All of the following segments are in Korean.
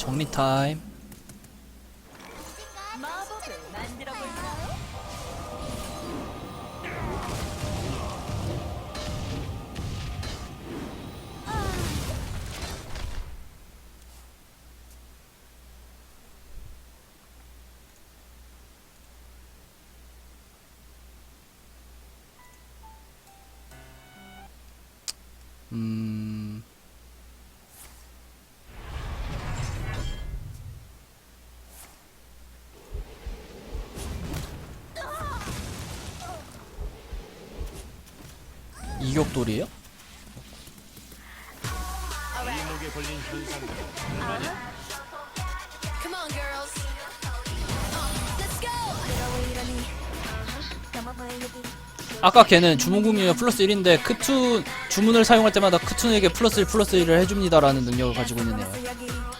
서밋 타임. 이격돌이에요? 아까 걔는 주문 공유가 플러스 1인데 크툰 주문을 사용할 때마다 크툰에게 플러스 1 플러스 1을 해줍니다라는 능력을 가지고 있는 애요.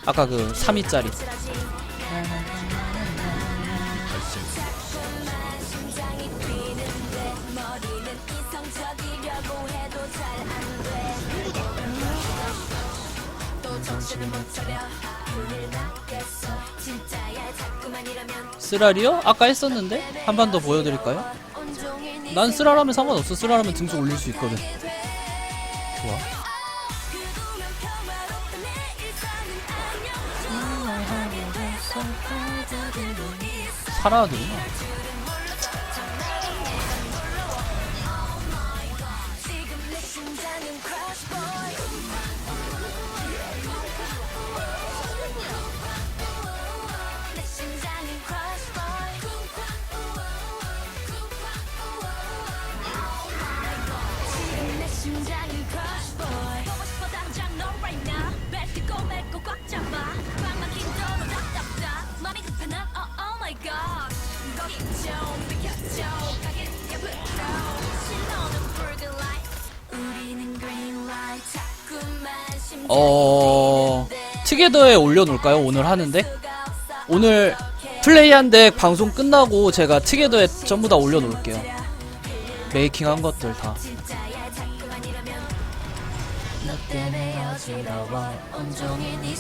아까 그 3위짜리. 쓰라리요? 아까 했었는데 한 번 더 보여드릴까요? 난 쓰라라면 상관없어. 쓰라라면 등수 올릴 수 있거든. 좋아. 안녕 살아야되구나. 어 트게더에 올려놓을까요? 오늘 하는데 오늘 플레이한 덱 방송 끝나고 제가 트게더에 전부 다 올려놓을게요. 메이킹 한 것들 다. 온종일 네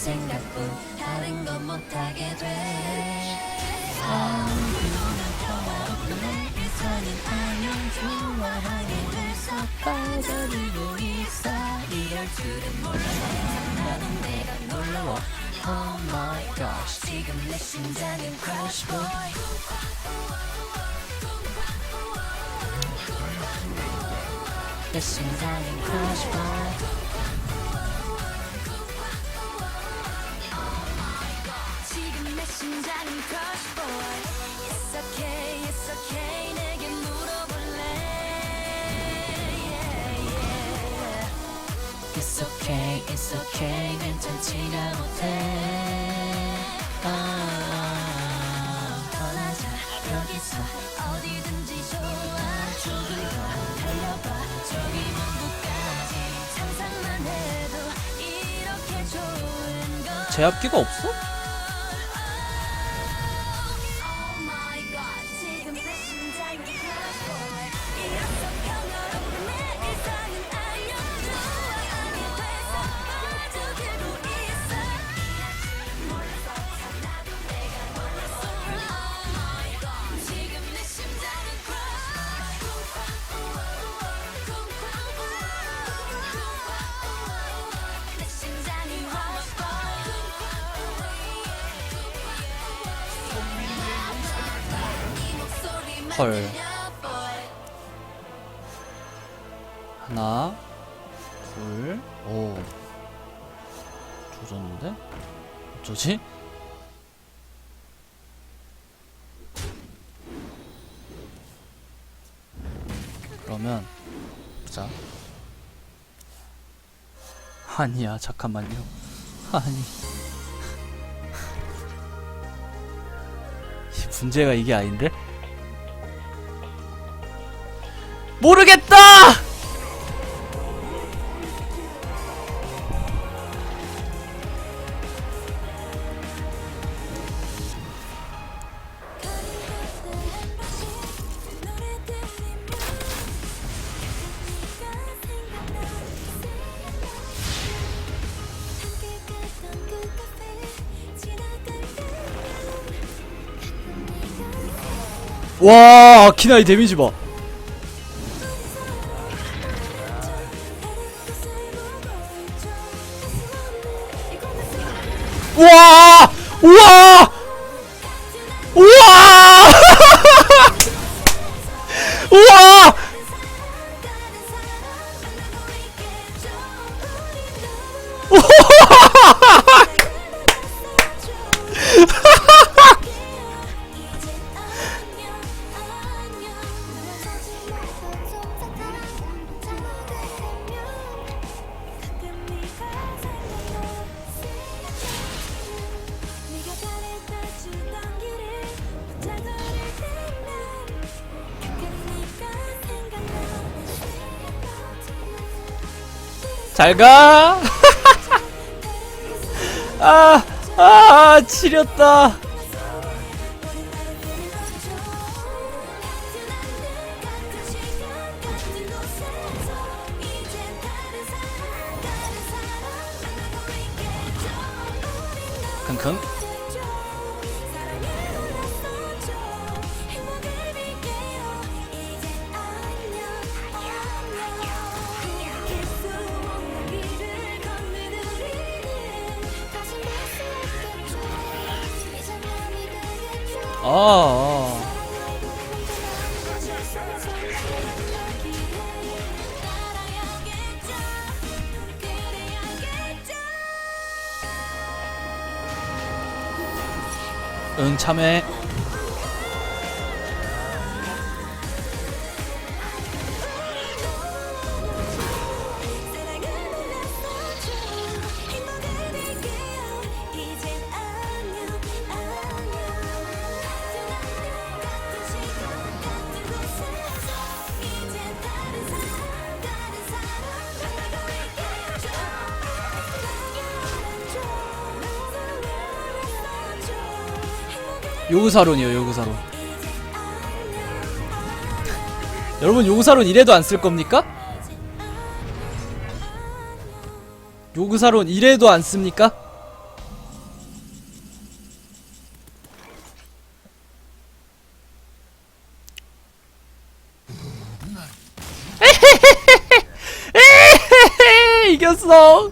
빠져들고 있어 이럴 줄은 나는 내가 놀라워 Oh my gosh 지금 내 심장은 crush boy. 내 심장은 crush boy 지금 내 It's okay, it's okay. 괜찮지가 못해. 아, 떠나자. 여기서 어디든지 좋아. 조금 더 달려봐. 저기 문부까지 상상만 해도 이렇게 좋은 거 제압기가 없어? 헐. 하나, 둘, 오. 조졌는데? 어쩌지? 그러면 보자. 아니야, 잠깐만요. 아니. 이 문제가 이게 아닌데? 모르겠다! 와, 아, 키나이 데미지 봐. Whoa! 잘가 아, 아, 지렸다. 킁킁. 아, 아. 응, 참해. 요구사론이요, 요구사론. 여러분, 요구사론 이래도 안 쓸 겁니까? 요구사론 이래도 안 씁니까? 이겼어.